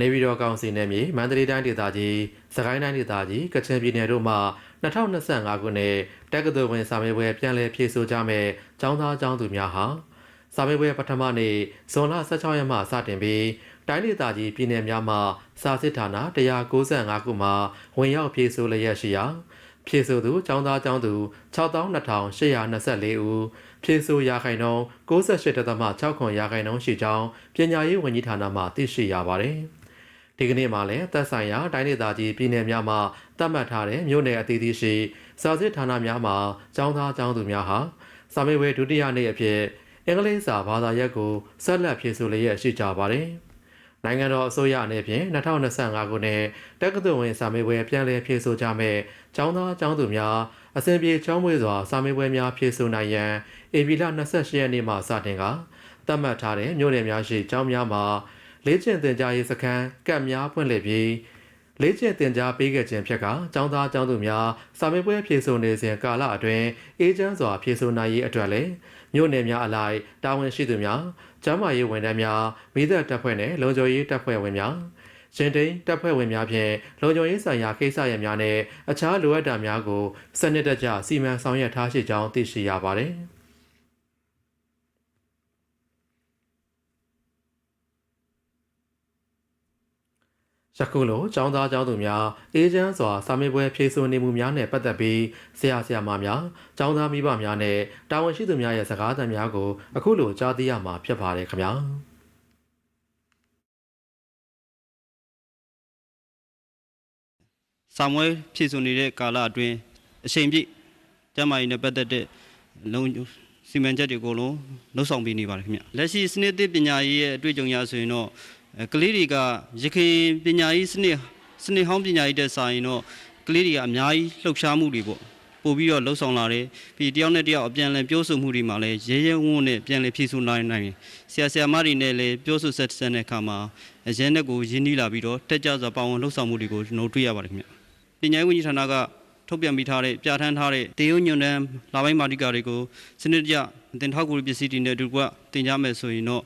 နေပြည်တော်ကောင်စီနယ်မြေမန္တလေးတိုင်းဒေသကြီးစကိုင်းတိုင်းဒေသကြီးကချင်ပြည်နယ်တို့မှာ2025ခုနှစ်တက္ကသိုလ်ဝင်စာမေးပွဲပြန်လည်ဖြေဆိုကြမယ်ကျောင်းသားကျောင်းသူများဟာစာမေးပွဲပထမနေ့ဇွန်လ16ရက်မှစတင်ပြီးတိုင်းဒေသကြီးပြည်နယ်များမှာစာစစ်ဌာန195ခုမှာဝင်ရောက်ဖြေဆိုလျက်ရှိရာဖြေဆိုသူចောင်းသားចောင်းသူ62824ဦးဖြေဆိုရာခိုင်နှုန်း68.6ခွန်ရာခိုင်နှုန်းရှိကြောင်းပညာရေးဝန်ကြီးဌာနမှသိရှိရပါတယ်။ ဒီကနေ့မှလည်းသက်ဆိုင်ရာတိုင်းဒေသကြီးပြည်နယ်များမှာသတ်မှတ်ထားတဲ့မြို့နယ်အသီးသီးရှိစာစစ်ဌာနများမှာចောင်းသားចောင်းသူများဟာစာမေးပွဲဒုတိယနေ့အဖြစ်အင်္ဂလိပ်စာဘာသာရပ်ကိုဆက်လက်ဖြေဆိုလျက်ရှိကြပါတယ်။နိုင်ငံတော်အစိုးရအနေဖြင့်2025ခုနှစ်တက္ကသိုလ်ဝင်စာမေးပွဲပြန်လည်ဖြေဆိုကြမဲ့ចောင်းသားចောင်းသူများအစဉ်ပြေချောင်းမွေးစွာစာမေးပွဲများဖြေဆိုနိုင်ရန်ဧပြီလ28ရက်နေ့မှစတင်ကသတ်မှတ်ထားတဲ့မြို့နယ်များရှိကျောင်းများမှာ လေးကျင့်တင်ကြားရေးစခန်းကတ်များဖွင့်လှစ်ပြီးလေးကျင့်တင်ကြားပေးခဲ့ခြင်းဖြစ်ကចောင်းသားចောင်းသူများစာမေးပွဲဖြေဆိုနေစဉ်ကာလအတွင်းအေဂျင့်စွာဖြေဆိုနိုင်ရေးအတွက်လည်းမြို့နယ်များအလိုက်တာဝန်ရှိသူများကျန်းမာရေးဝန်ထမ်းများမိသက်တပ်ဖွဲ့နဲ့လုံခြုံရေးတပ်ဖွဲ့ဝင်များရင်တိန်တပ်ဖွဲ့ဝင်များဖြင့်လုံခြုံရေးဆိုင်ရာကိစ္စရပ်များနဲ့အခြားလိုအပ်တာများကိုစနစ်တကျစီမံဆောင်ရွက်ထားရှိကြောင်းသိရှိရပါတယ်။ ယခုလိုចောင်းသားចောင်းသူများအေဂျင့်စွာစာမေးပွဲဖြေဆိုနေမှုများနဲ့ပတ်သက်ပြီးဆရာဆရာမများចောင်းသားမိဘများနဲ့တာဝန်ရှိသူများရဲ့စကားသံများကိုအခုလိုကြားသိရမှာဖြစ်ပါတယ်ခင်ဗျာ စာမွေးဖြည့်ဆို့နေတဲ့ကာလအတွင်းအချိန်ပြည့်ကျန်းမာရေးနဲ့ပတ်သက်တဲ့လုံစီမံချက်တွေအကုန်လုံးလှုပ်ဆောင်ပေးနေပါတယ်ခင်ဗျလက်ရှိစနစ်သစ်ပညာရေးရဲ့အတွေ့အကြုံရဆိုရင်တော့အဲ ကလေးတွေကရခိုင်ပညာရေးစနစ်စနစ်ဟောင်းပညာရေးတဲ့စာရင်တော့ကလေးတွေကအများကြီးလှုပ်ရှားမှုတွေပေါ့ပို့ပြီးတော့လှုပ်ဆောင်လာတယ်ပြီးတယောက်နဲ့တယောက်အပြန်အလှန်ပြောဆိုမှုတွေမှာလည်းရဲရဲဝံ့ဝံ့နဲ့ပြန်လည်ဖြည့်ဆို့နိုင်နိုင်တယ်ဆရာဆရာမတွေနဲ့လည်းပြောဆိုဆက်ဆက်တဲ့အခါမှာရဲနဲ့ကိုရင်းနှီးလာပြီးတော့တက်ကြစွာပါဝင်လှုပ်ဆောင်မှုတွေကိုကျွန်တော်တို့တွေ့ရပါတယ်ခင်ဗျပညာရေးဝန်ကြီးဌာနက ထုတ်ပြန်ပြီးထားတဲ့ပြဋ္ဌာန်းထားတဲ့တေယုံညွန်တန်းလာပိုင်းမာတိကာတွေကိုစနစ်တကျအတင်ထောက်ကူပစ္စည်းတွေနဲ့အတူကတင်ကြမယ်ဆိုရင်တော့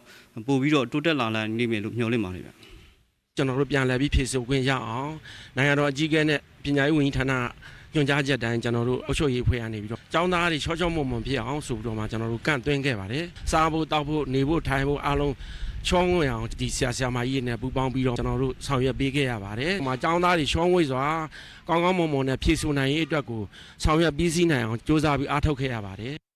ပို့ပြီးတော့တိုးတက်လာနိုင်လိမ့်မယ်လို့မျှော်လင့်ပါတယ်ဗျကျွန်တော်တို့ပြန်လည်ပြီးဖြည့်ဆို့ခွင့်ရအောင်နိုင်ငံတော်အကြီးအကဲနဲ့ပညာရေးဝန်ကြီးဌာနညွှန်ကြားချက်တိုင်းကျွန်တော်တို့အုပ်ချုပ်ရေးဖွဲ့ရနေပြီးတော့ကျောင်းသားတွေချောချောမွန်မွန်ဖြစ်အောင်ဆိုပြီးတော့မှကျွန်တော်တို့ကန့်သွင်းခဲ့ပါတယ်စားဖို့တောက်ဖို့နေဖို့ထိုင်ဖို့အားလုံး ချောဝင်အောင်ဒီဆရာဆရာမကြီးတွေနဲ့ပူးပေါင်းပြီးတော့ကျွန်တော်တို့ဆောင်ရွက်ပေးခဲ့ရပါတယ်။ဒီမှာကျောင်းသားတွေချောဝေးစွာကောင်းကောင်းမွန်မွန်နဲ့ဖြည့်ဆို့နိုင်ရေးအတွက်ကိုဆောင်ရွက်ပြီးစီးနိုင်အောင်စ조사ပြီးအားထုတ်ခဲ့ရပါတယ်။